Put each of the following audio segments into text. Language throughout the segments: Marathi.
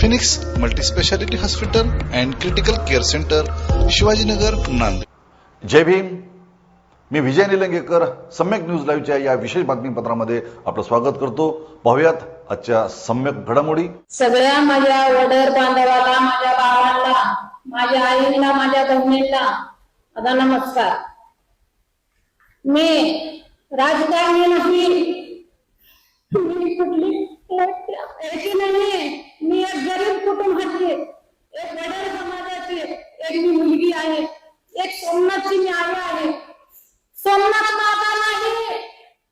Phoenix multispeciality hospital and critical care centre Shivajinagar Nanded. जय भीम. मी विजय निलंगेकर सम्यक न्यूज लाईव्हच्या या विशेष बातमीपत्रामध्ये आपलं स्वागत करतो. पाहुयात आजच्या सम्यक घडामोडी. सगळ्या माझ्या वडर बांधवाला माझ्या भावाला माझ्या आईला माझ्या बहिणीला माझा नमस्कार. मी राजकारणी नाही मी कुठली याची नाही मी एक गरीब कुटुंबाची एक वडर समाजाची एक मी मुलगी आहे एक सोमनाथची मी आई आहे सोमनाथ माझा नाही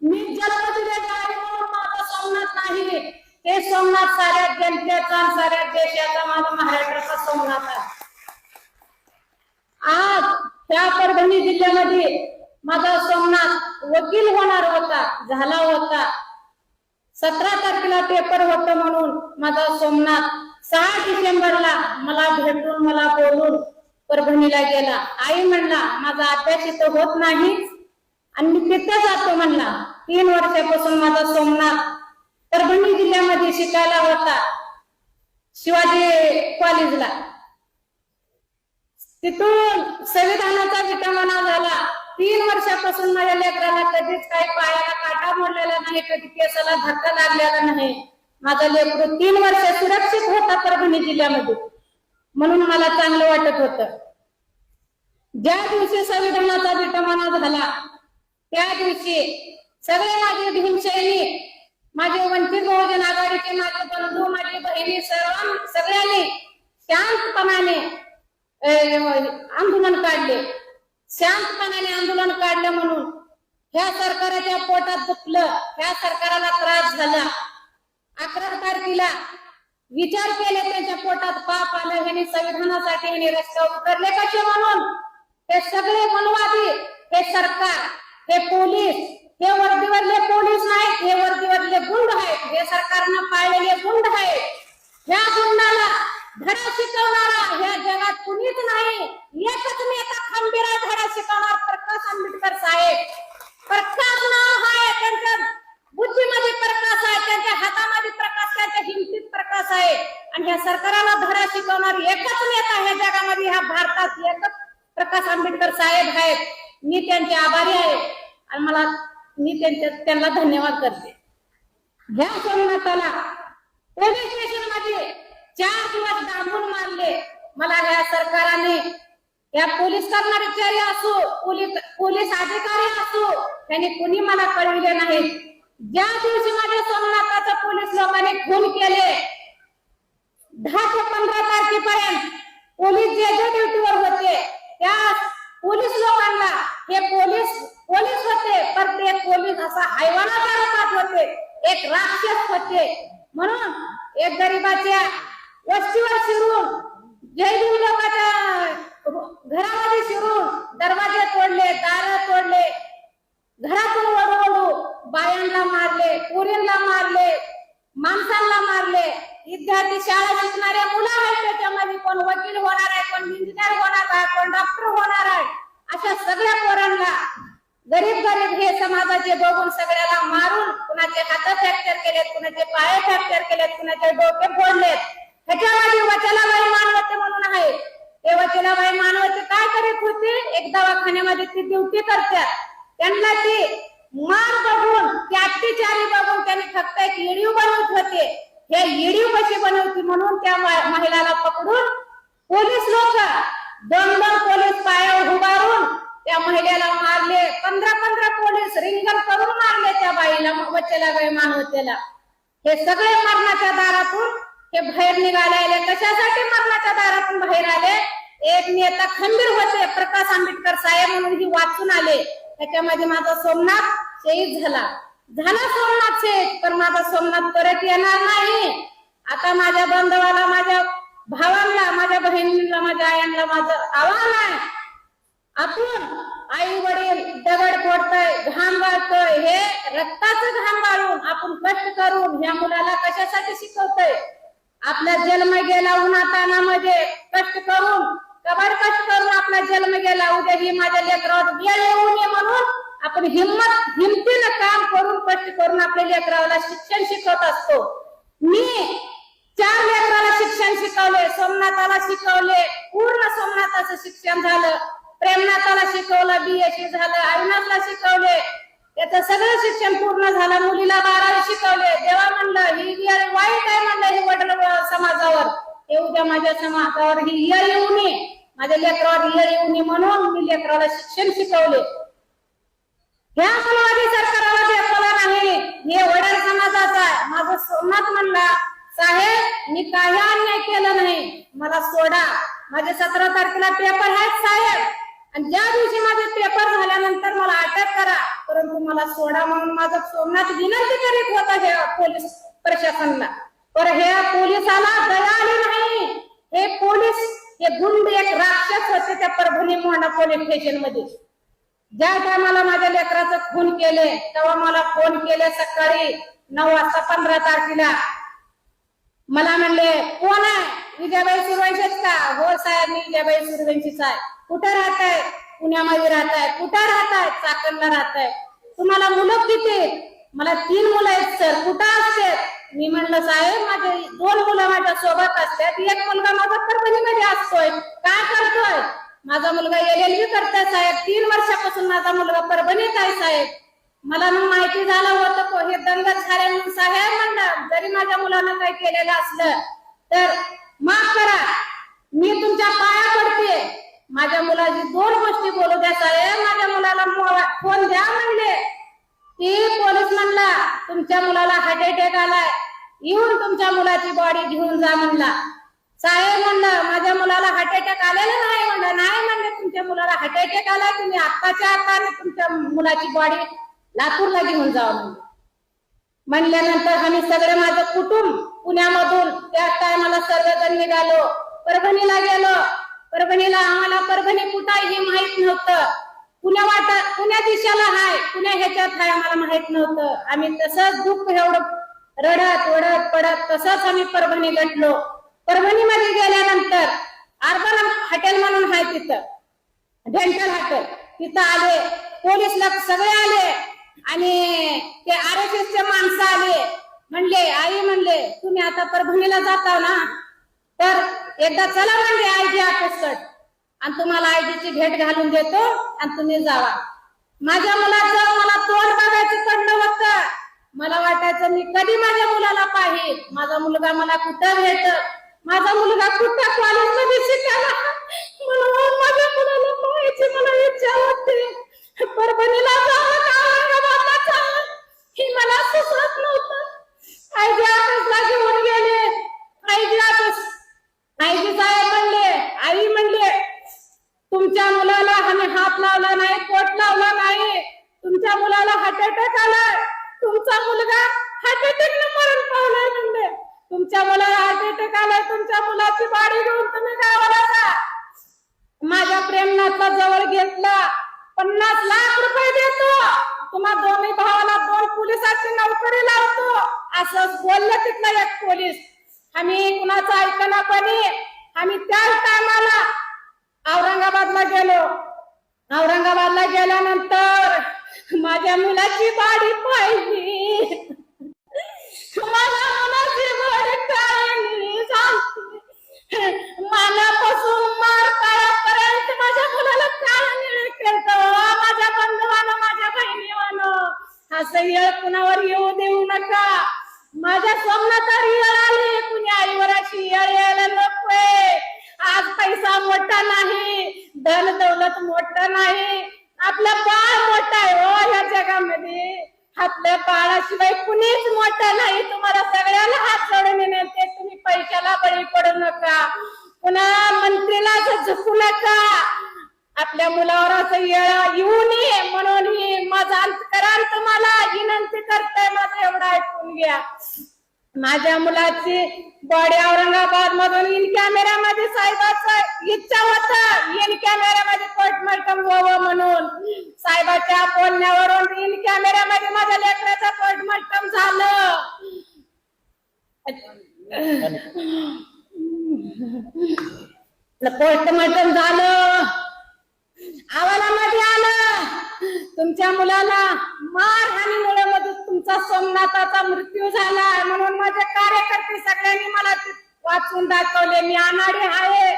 मी जन्म दिलेला आहे म्हणून माझा सोमनाथ नाही हे सोमनाथ साऱ्या जनतेचा आणि साऱ्या देशाचा माझा महाराष्ट्राचा सोमनाथ आहे आज त्या परभणी जिल्ह्यामध्ये माझा सोमनाथ वकील होणार होता झाला होता सतरा तारखेला पेपर होत म्हणून माझा सोमनाथ सहा डिसेंबरला मला भेटून मला बोलून परभणीला गेला. आई म्हणला माझा अभ्यास इथं होत नाही आणि मी तिथे जातो म्हणला. तीन वर्षापासून माझा सोमनाथ परभणी जिल्ह्यामध्ये शिकायला होता. शिवाजी कॉलेजला. तिथून संविधानाचा विटंबना झाला. तीन वर्षापासून माझ्या लेकराला कधीच काही पायाला काटा मोडलेला नाही कधी केसाला धक्का लागलेला नाही. माझा लेकरू तीन वर्ष सुरक्षित होता परभणी जिल्ह्यामध्ये. म्हणून मला चांगलं वाटत होतं. ज्या दिवशी संविधानाचा विटमाना झाला त्या दिवशी सगळे माझे भीमशैली माझे वंचित बहुजन आघाडीचे माझे बंधू माझी बहिणी सर्व सगळ्यांनी शांतपणाने आंदोलन काढले. शांतपणाने आंदोलन काढलं म्हणून ह्या सरकाराच्या पोटात दुखलं ह्या सरकाराला त्रास झाला. अकरा तारखेला विचार केले त्यांच्या पोटात पाप आलं ह्यांनी संविधानासाठी ह्यांनी रस्त्यावर उतरले कसे म्हणून? हे सगळे मनवादी हे सरकार हे पोलीस हे वर्दीवरले पोलीस नाहीत हे वर्दीवरले गुंड आहेत हे सरकारनं पाळलेले गुंड आहेत. ह्या गुंडाला धडा शिकवणारा ह्या जगात कुणीच नाही. एकच नेता खंबीरा धडा शिकवणार प्रकाश आंबेडकर साहेब. प्रकाश नाव आहे त्यांच्या बुद्धीमध्ये प्रकाश आहे त्यांच्या हातामध्ये प्रकाश त्यांच्या हिमतीत प्रकाश आहे. आणि ह्या सरकाराला धडा शिकवणार एकच नेता ह्या जगामध्ये ह्या भारतात एकच प्रकाश आंबेडकर साहेब आहेत. मी त्यांचे आभारी आहे. आणि मला मी त्यांच्या त्यांना धन्यवाद करते. ह्या सोमनाथाला पोलीस स्टेशनमध्ये चार दिवस डांबून मारले. मला या सरकाराने या पोलीस कर्मचारी असो पोलीस पोलीस अधिकारी असो त्यांनी कुणी मला कळविले नाही. ज्या दिवशी माझ्या सोमनाथाचा पोलीस लोकांनी खून केले दहा ते पंधरा तारखेपर्यंत पोलीस जे जे ड्युटीवर होते त्या पोलीस लोकांना हे पोलीस पोलीस होते पण ते पोलीस असा हैवानाच्या रूपात होते एक राक्षस होते. म्हणून एक गरीबाच्या वस्तीवर शिरून जयदेव लोकांच्या घरामध्ये शिरून दरवाजे तोडले दार तोडले घरातून वडू वडू बायांना मारले पुरींना मारले माणसांना मारले. विद्यार्थी शाळा शिकणाऱ्या मुलं आहेत त्याच्यामध्ये कोण वकील होणार आहे कोण इंजिनियर होणार आहे कोण डॉक्टर होणार आहे अशा सगळ्या पोरांना गरीब गरीब हे समाजाचे बघून सगळ्याला मारून कुणाचे हात फ्रॅक्चर केलेत कुणाचे पाय फ्रॅक्चर केलेत कुणाचे डोके फोडलेत ह्याच्यामध्ये वचलाबाई मानवते म्हणून आहे. ते वचलाबाई मानवते काय करीत होते? एक दवाखान्यामध्ये ती ड्युटी करतात त्यांना ती मार बघून ती अत्याचारी बघून त्यांनी फक्त एक व्हिडिओ बनवत होते. हे ईडी कशी बनवती म्हणून त्या महिलाला पकडून पोलीस लोक दोन दोन पोलीस पायावर उभारून त्या महिलेला मारले. पंधरा पंधरा पोलीस रिंगण करून मारले त्या बाईला वचला बाई मानवतेला. हे सगळे मरणाच्या दारातून हे बाहेर निघाले आले. कशासाठी मरणाच्या दारातून बाहेर आले? एक नेता खंबीर होते प्रकाश आंबेडकर साहेब म्हणून ही वाचून आले. त्याच्यामध्ये माझा सोमनाथ शहीद झाला. झाला सोमनाथ शहीद पण माझा सोमनाथ परत येणार नाही. आता माझ्या बांधवाला माझ्या भावांना माझ्या बहिणीला माझ्या आयांना माझं आव्हान आहे. आपण आई वडील दगड फोडतोय घाम वाढतोय हे रक्ताचं घाम गाळून आपण कष्ट करून ह्या मुलाला कशासाठी शिकवतोय? आपला जन्म गेला उन्हातानामध्ये कष्ट करून कबर कष्ट करून आपला जन्म गेला. उद्या ही माझ्या लेकरावर गेले येऊ म्हणून आपण हिंमत हिमतीनं काम करून कष्ट करून आपल्या लेकराला शिक्षण शिकवत असतो. मी चार लेकराला शिक्षण शिकवले सोमनाथाला शिकवले पूर्ण सोमनाथाचं शिक्षण झालं. प्रेमनाथाला शिकवलं बीएससी झालं अविनाथला शिकवले. त्याचं सगळं शिक्षण पूर्ण झालं मुलीला बारावी शिकवले. देवा म्हणलं ही वाईट आहे म्हणलं हे वडील समाजावर. हे उद्या माझ्या समाजावर ही इयर येऊ नये. माझ्या लेकरावर इयर येऊ नये म्हणून मी लेकराला शिक्षण शिकवले. ह्या मानवादी सरकाराला देखावा नाही. हे वडील समाजाचा आहे. माझं सोमनाथ म्हणला साहेब मी काही अन्याय केलं नाही. मला सोडा. माझे सतरा तारखेला पेपर आहेत साहेब. आणि ज्या दिवशी माझे पेपर झाल्यानंतर मला अटक करा. परंतु मला सोडा म्हणून माझं सोमनाथ विनंती करीत होता हे पोलीस प्रशासनला. पर हे पोलिसाला दया आली नाही. हे पोलीस हे गुंड एक राक्षस होते त्या परभणी मोहना पोलीस स्टेशनमध्ये. ज्या टायमाला माझ्या लेकराचं खून केले तेव्हा मला फोन केले सकाळी नऊ वाजता पंधरा तारखेला. मला म्हणले कोण आहे? विजयाबाई सुरवंशीच का? हो साहेब मी विजयाबाई सुरवंशीच आहे. कुठं राहत आहे पुण्यामध्ये राहत आहे कुठं राहत आहे चाकणला राहत आहे तुम्हाला मुलं किती? मला तीन मुलं आहेत सर. कुठं असते मी म्हणलं साहेब माझे दोन मुलं माझ्या सोबत असतात. एक मुलगा माझा परभणीमध्ये असतोय. काय करतोय? माझा मुलगा एल एल बी करताय साहेब. तीन वर्षापासून माझा मुलगा परभणीत आहे साहेब. मला मग माहिती झालं होतं हे दंग झाले म्हणून साहेब म्हणलं जरी माझ्या मुलानं काही केलेलं असलं तर माफ करा. मी तुमच्या पाया पडते माझ्या मुलाची दोन गोष्टी बोलू द्या साहेब. माझ्या मुलाला फोन द्या म्हणले. ती पोलीस म्हणला तुमच्या मुलाला हार्ट अटॅक आलाय. येऊन तुमच्या मुलाची बॉडी घेऊन जा म्हणला. साहेब म्हणलं माझ्या मुलाला हार्ट अटॅक आलेला नाही. म्हणलं नाही म्हणले तुमच्या मुलाला हार्ट अटॅक आला तुम्ही आत्ताच्या आता तुमच्या मुलाची बॉडी लातूरला घेऊन जा म्हणल्यानंतर आम्ही सगळे माझं कुटुंब पुण्यामधून त्या टायमाला सर्वजण निघालो. परभणीला गेलो. परभणीला आम्हाला परभणी कुठं आहे हे माहीत नव्हतं. पुण्या वाटत पुण्या दिशेला हाय पुण्या ह्याच्यात हाय आम्हाला माहीत नव्हतं. आम्ही तसंच दुःख एवढं रडत ओढत पडत तसंच आम्ही परभणी गटलो परभणीमध्ये गेल्यानंतर अर्बन हॉटेल म्हणून आहे तिथं. डेंटल हॉटेल तिथं आले. पोलीस लोक सगळे आले. आणि ते आर एस माणसं आले. म्हणले आई म्हणले तुम्ही आता परभणीला जाता ना? तर एकदा चला म्हणले आय जी ऑफिसकड. आणि तुम्हाला आयजीची भेट घालून देतो आणि तुम्ही जावा. माझ्या मुलाचं मला तोंड बघायचं पडलं होतं मला वाटायचं मी कधी माझ्या मुलाला पाहिजे माझा मुलगा मला कुठं भेट माझा मुलगा कुठं कॉलेजमध्ये शिकायला? म्हणून माझ्या मुलाला पाहायची मला इच्छा होती. परभणीला जावं का औरंगाबादला जावं हे मला सुचत नव्हतं. आयजी ऑफिसला घेऊन गेले. आयजी ऑफिस आयजी साहेब म्हणले आई म्हणले तुमच्या मुलाला आम्ही हात लावला नाही कोट लावला नाही. तुमच्या मुलाला हार्ट अटॅक आलाय. तुमचा मुलगा हार्ट अटॅक मरण पावलाय म्हणले. तुमच्या मुलाला हार्ट अटॅक आलाय तुमच्या मुलाची बाडी घेऊन तुम्ही गावाला जा. माझ्या प्रेमनाथला जवळ घेतला. पन्नास लाख रुपये देतो. तुम्हा दोन्ही भावाला दोन पोलिसाची नोकरी लावतो. असं बोललं तिथला एक पोलीस. आम्ही कुणाचं ऐकना पण आम्ही त्याच टायमाला औरंगाबादला गेलो. औरंगाबादला गेल्यानंतर माझ्या मुलाची बाडी पाहिली माझ्या मुलाची बाडी पाहिली सांगते मानापासून मार काळापर्यंत माझ्या मुलाला काय निळ माझ्या बंधवानं माझ्या बहिणीवानं? असं येळ कुणावर येऊ देऊ नका. माझ्या स्वप्नात येळ आली कुणी आईवर अशी येळ यायला नकोय. आज पैसा मोठा नाही धन दौलत मोठा नाही. आपलं बाळ मोठं आहे हो ह्या जगामध्ये. आपल्या बाळाशिवाय कुणीच मोठं नाही. तुम्हाला सगळ्याला हात जोडून विनंती तुम्ही पैशाला बळी पडू नका. पुन्हा मंत्रीला असं झुकू नका. आपल्या मुलावर असं येऊ नये म्हणून ही माझा अंतकरण तुम्हाला विनंती करताय. माझं एवढं ऐकून घ्या. माझ्या मुलाची बॉडी औरंगाबाद मधून इन कॅमेऱ्यामध्ये साहेबाचं इच्छा होता. इन कॅमेऱ्यामध्ये पोस्टमार्टम व्हावं म्हणून. साहेबाच्या बोलण्यावरून इन कॅमेऱ्यामध्ये माझ्या लेकराचं पोस्टमार्टम झालं. पोस्टमार्टम झालं. अहवालामध्ये आलं. तुमच्या मुलाला मारहाणीमुळे मध्ये तुमचा सोमनाथाचा मृत्यू झाला. म्हणून माझे कार्यकर्ते सगळ्यांनी मला वाचून दाखवले. मी अनाडी आहे.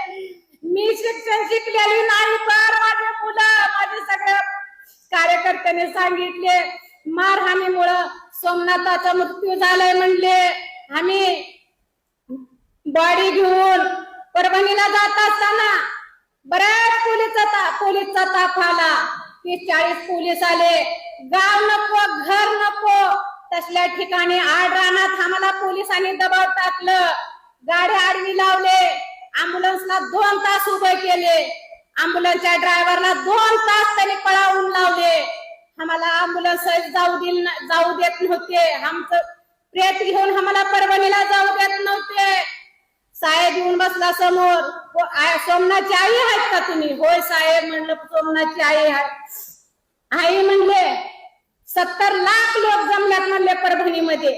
मी शिक्षण शिकलेली नाही तर माझे मुलं माझे सगळ्या कार्यकर्त्याने सांगितले मारहाणीमुळं सोमनाथाचा मृत्यू झालाय म्हणले. आम्ही बॉडी घेऊन परभणीला जात असताना बऱ्याच पोलीसचा पोलीसचा ताप आला. तीस चाळीस पोलीस आले. गाव नको घर नको. तसल्या ठिकाणी आड रानात आम्हाला पोलिसांनी दबाव टाकलं. गाडी आडवी लावले. अँब्युलन्सला दोन तास उभे केले. अँब्युलन्सच्या ड्रायव्हरला दोन तास त्यांनी पळावून लावले. आम्हाला अँब्युलन्स जाऊ दिल जाऊ देत नव्हते. आमचं प्रेत घेऊन आम्हाला परभणीला जाऊ देत नव्हते. साहेब येऊन बसला समोर. हो, सोमनाथची आई आहेत का तुम्ही? होय साहेब म्हणलं सोमनाथची आई आहात आई म्हणले सत्तर लाख लोक जमल्यात म्हणले परभणीमध्ये.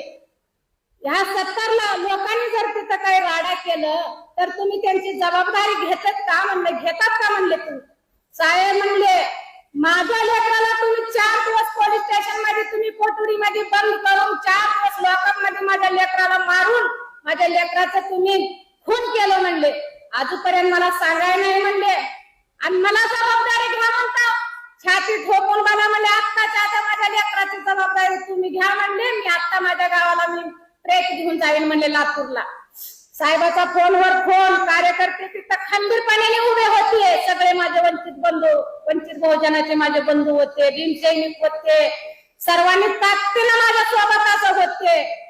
ह्या सत्तर लोकांनी जर तिथं काही राडा केलं तर तुम्ही त्यांची जबाबदारी घेतात का म्हणले? घेतात का म्हणले तुम्ही? साहेब म्हणले माझ्या लेकराला तुम्ही चार दिवस पोलीस स्टेशनमध्ये तुम्ही कोठडीमध्ये बंद करून चार दिवस लॉकअपमध्ये माझ्या लेकराला मारून माझ्या लेकराचं तुम्ही आजपर्यंत मला सांगायला नाही म्हणले. आणि मला जबाबदारी घ्या म्हणता. छाती ठोकून मला म्हणले आत्ताच्या आता माझ्या लेकराची जबाबदारी तुम्ही घ्या म्हणले. मी आता माझ्या गावाला मी ट्रेक घेऊन जाईन म्हणले लातूरला. साहेबाचा फोनवर फोन कार्यकर्ते तिथं खंबीरपणाने उभे होते. सगळे माझे वंचित बंधू वंचित बहुजनाचे माझे बंधू होते भीमसैनिक होते. सर्वांनी ताकदीनं माझ्या सोबत असं होते.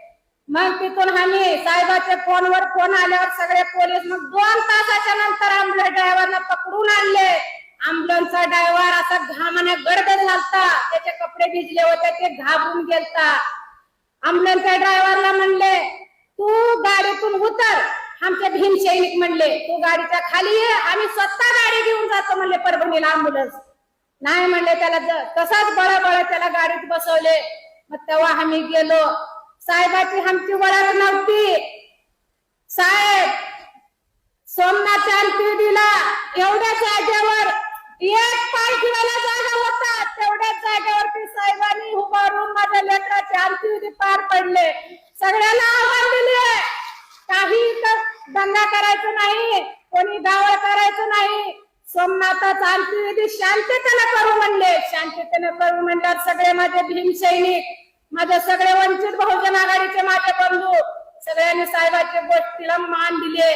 मग तिथून आम्ही साहेबाच्या फोनवर फोन आल्यावर सगळे पोलीस मग दोन तासाच्या नंतर आम्हाला ड्रायव्हरला पकडून आणले. अँब्युलन्सचा ड्रायव्हर असा घामाने गर्द झालता. त्याचे कपडे भिजले होते ते घाबरून गेलता. अँब्युलन्सच्या ड्रायव्हरला म्हणले तू गाडीतून उतर. आमचे भीम सैनिक म्हणले तू गाडीच्या खाली ये आम्ही स्वतः गाडी घेऊन जातो म्हणले परभणीला अँब्युलन्स नाही म्हणले त्याला तसाच बळबळ त्याला गाडीत बसवले. मग तेव्हा आम्ही गेलो. साहेबाची आमची वळख नव्हती. साहेब सोमनाथच्या दिला एवढ्या जागेवर एक पाय ठेवायला जागा होता. तेवढ्याच जागेवरती साहेबांनी उभारून माझ्या लेकराचे अंत्यविधी पार पडले. सगळ्यांना आव्हान दिले. काही इथं दंगा करायचं नाही कोणी गावळ करायचं नाही. सोमनाथाचा अंत्यविधी शांततेनं करू म्हणले. शांततेनं करू म्हणल्यावर सगळे माझे भीम सैनिक माझे सगळे वंचित बहुजन आघाडीचे माझे बंधू सगळ्यांनी साहेबांच्या गोष्टीला मान दिले.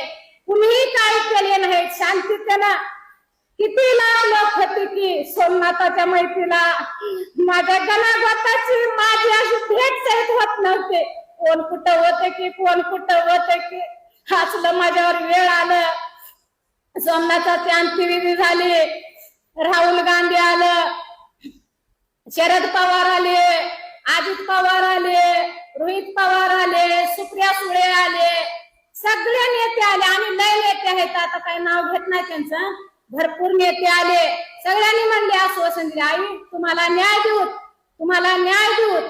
कुणीही काय केले नाही शांततेनं किती लांब लोक होते की सोमनाथाच्या मैत्रीला. माझ्या गणागोताची माझी अशी भेट सहित होत नव्हते. कोण कुठं होते की कोण कुठं होते की? हसलं माझ्यावर वेळ आलं. सोमनाथाची अंत्यविधी झाली. राहुल गांधी आलं. शरद पवार आले. अजित पवार आले रोहित पवार आले सुप्रिया सुळे आले सगळे नेते आले. आणि लय नेते आहेत. आता काही नाव घेत नाही त्यांचं. भरपूर नेते आले. सगळ्यांनी म्हणले आश्वासन दिले आई तुम्हाला न्याय देऊ तुम्हाला न्याय देऊ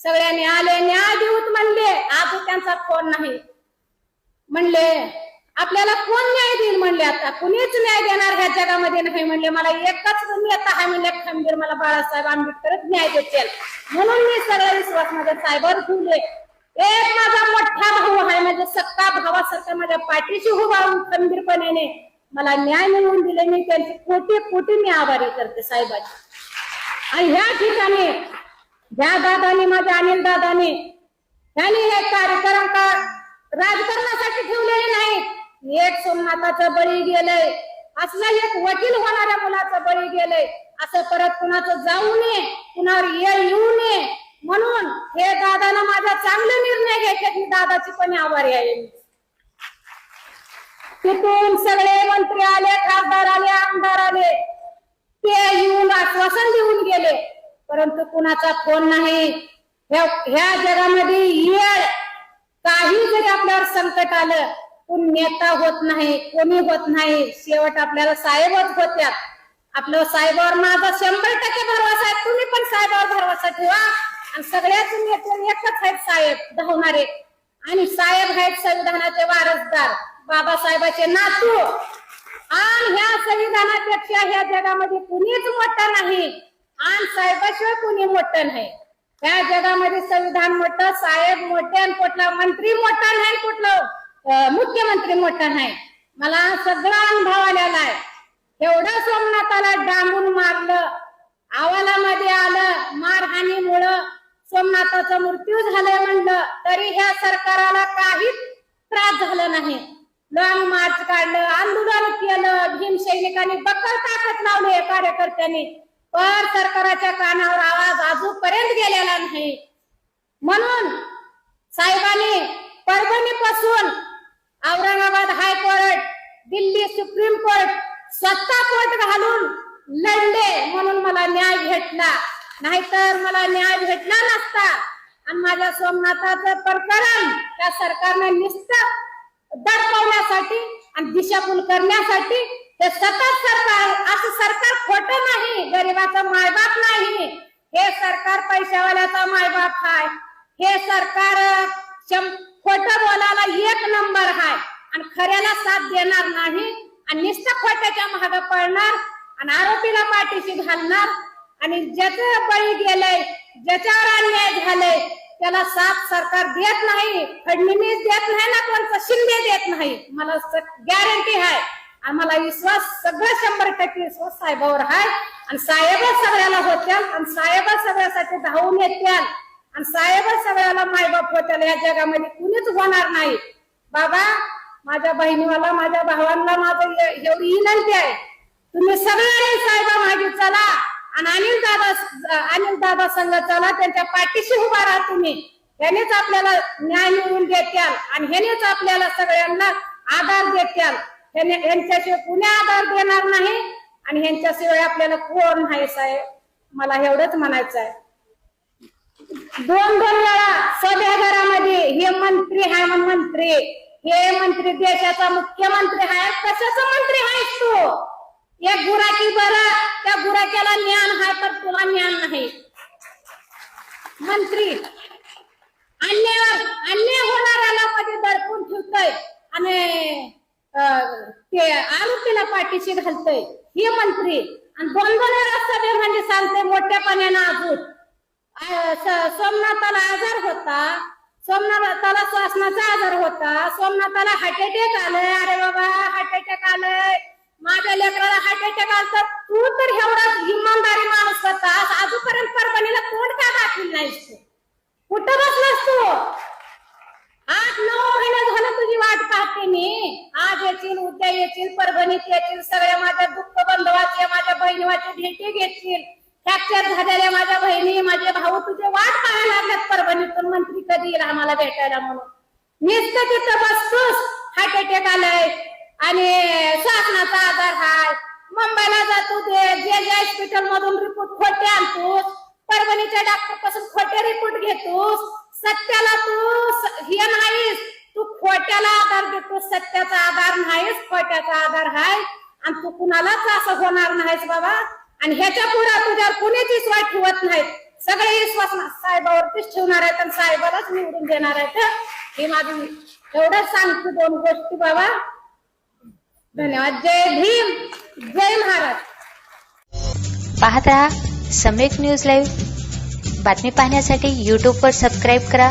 सगळ्यांनी आले न्याय देऊत म्हणले. आज त्यांचा फोन नाही. म्हणले आपल्याला कोण न्याय देईल म्हणले आता? कुणीच न्याय देणार ह्या जगामध्ये नाही म्हणले. मला एकच नेता हा म्हणले खंबीर मला बाळासाहेब आंबेडकरच न्याय देतील. म्हणून मी सगळा विश्वास माझ्या साहेबावर ठेवले. एक माझा मोठा भाऊ आहे माझ्या सक्का भावासारखा माझ्या पाठीशी उभा राहून खंबीरपणे मला न्याय मिळवून दिले. मी त्यांची कोटी कोटी मी आभारी करते साहेबाची. आणि ह्या ठिकाणी ह्या दादानी माझ्या अनिल दादानी त्यांनी हे कार्यक्रम का राजकारणासाठी ठेवलेले नाही. एक सोमनाथाचं बळी गेलंय. असलं एक वकील होणाऱ्या मुलाचं बळी गेलंय. असं परत कुणाचं जाऊ नये कुणावर ये येऊ नये. म्हणून हे दादानं माझा चांगले निर्णय घ्यायचे मी दादाची पण आभारी आहे तिथून सगळे मंत्री आले खासदार आले आमदार आले. ते येऊन आश्वासन देऊन गेले. परंतु कुणाचा फोन नाही. ह्या ह्या जगामध्ये येळ काही जरी आपल्यावर संकट आलं कोण नेता होत नाही कोणी होत नाही शेवट आपल्याला साहेबच होत्यात. आपलं साहेबावर माझा शंभर टक्के भरवसा आहे. तुम्ही पण साहेबावर भरवसा ठेवा. आणि सगळ्याच नेते एकच आहेत साहेब धावणारे. आणि साहेब आहेत संविधानाचे वारसदार बाबासाहेबाचे नातू. आणि ह्या संविधानापेक्षा ह्या जगामध्ये कुणीच मोठं नाही. आणि साहेबाशिवाय कुणी मोठं नाही. ह्या जगामध्ये संविधान मोठं साहेब मोठे आणि कुठला मंत्री मोठा नाही कुठलं. मुख्यमंत्री मोठा नाही. मला सगळा अनुभव आलेला आहे. एवढं सोमनाथाला डांबून मारलं आवालामध्ये आलं मारहाणीमुळं सोमनाथाचा मृत्यू झालं म्हणलं तरी ह्या सरकाराला काहीच त्रास झाला नाही. लॉंग मार्च काढलं आंदोलन केलं भीम सैनिकांनी बक्कल ताकद लावले कार्यकर्त्यांनी. पण सरकाराच्या कानावर आवाज अजूनपर्यंत गेलेला नाही. म्हणून साहेबांनी परभणी पासून Aurangabad high court Delhi supreme court सत्ता कोर्ट घालून लढले म्हणून मला न्याय भेटला. नाहीतर मला न्याय भेटला नसता. आणि माझ्या सोमनाथाचं प्रकरण त्या सरकारने निस्त दडपवण्यासाठी आणि दिशाभूल करण्यासाठी ते सतत सरकार असं सरकार खोट नाही गरिबाचा मायबाप नाही. हे सरकार पैशावाल्याचा मायबाप आहे हे सरकार खोटं बोलायला एक नंबर आहे आणि खऱ्याला साथ देणार नाही. आणि नुसतं खोट्याच्या महाग पडणार आणि आरोपीला पाठीशी घालणार. आणि ज्याचं बळी गेलंय ज्याच्यावर अन्याय झालंय त्याला साथ सरकार देत नाही. फडणवीस देत नाही ना कोणतं शिंदे देत नाही. मला गॅरंटी आहे आणि मला विश्वास सगळं शंभर टक्के विश्वास साहेबावर आहे आणि साहेबच सगळ्याला होत्या आणि साहेबच सगळ्यासाठी धावून येत्या आणि साहेबच सगळ्याला मायबाप होत्याला या जगामध्ये कुणीच होणार नाही. बाबा माझ्या बहिणीवाला माझ्या भावांना माझं एवढी विनंती आहे. तुम्ही सगळ्यांनी साहेबा मागे चला आणि अनिल दादा अनिल दादा संघ चला त्यांच्या पाठीशी उभा राहा तुम्ही. ह्यानेच आपल्याला न्याय मिळवून देत्याल आणि ह्यानेच आपल्याला सगळ्यांना आधार देत्याल. ह्याने यांच्याशिवाय कुणी आधार देणार नाही आणि ह्यांच्याशिवाय आपल्याला कोण नाही साहेब? मला एवढंच म्हणायचं आहे दोन दोन वेळा सभागृहामध्ये हे मंत्री हाय मंत्री. हे मंत्री देशाचा मुख्यमंत्री हाय. कशाचा मंत्री हाय तू? एक गुराकी बरं त्या गुराक्याला ज्ञान आहे पण तुला ज्ञान नाही. मंत्री अन्याय अन्याय होणाऱ्याला मध्ये दडपून ठेवतोय आणि अं, ते आरोपीला पाठीशी घालतोय. हे मंत्री आणि दोन दोन वेळा सभेमध्ये सांगते मोठ्यापणानं अजून सोमनाथाला आजार होता. सोमनाथाला श्वासनाचा आजार होता. सोमनाथाला हार्ट अटॅक आलंय. अरे बाबा हार्ट अटॅक आलंय. माझ्या लेकराला हार्ट अटॅक आलता. तू तर एवढा इमानदारी माणूस होता. अजूनपर्यंत परभणीला कोण का दाखवली नाहीस तू कुठं बसलास तू? आठ नऊ महिने झालं तुझी वाट पाहते मी. आज येतील उद्या येतील परभणीत येतील सगळ्या माझ्या दुःख बंधवाचे माझ्या बहिणीवाचे भेटी घेतील फ्रॅक्चर झालेल्या माझ्या बहिणी माझे भाऊ तुझे वाट पाहायला लागल्यात परभणीतून. मंत्री कधी येईल आम्हाला भेटायला म्हणून. नुसतं तिथं बसतोस हार्ट अटॅक आलाय. आणि शासनाचा आधार हाय. मुंबईला जातो ते. जे जे हॉस्पिटल मधून रिपोर्ट खोटे आणतोस. परभणीच्या डॉक्टरपासून खोटे रिपोर्ट घेतोस. सत्याला तू हे नाहीस. तू खोट्याला आधार देतोस. सत्याचा आधार नाहीस. खोट्याचा आधार हाय. आणि तू कुणालाच असं होणार नाहीस बाबा. आणि ह्याच्या पुढे तुझ्यावर कुणीच विश्वास ठेवत नाहीत. सगळे विश्वास साहेबावरतीच ठेवणार आहेत आणि साहेबालाच निवडून देणार आहेत हे? माझं एवढंच सांगतो दोन गोष्टी बाबा. धन्यवाद. जय भीम. जय महाराज. पाहत राहा सम्यक न्यूज लाईव्ह. बातमी पाहण्यासाठी यूट्यूबवर सबस्क्राईब करा.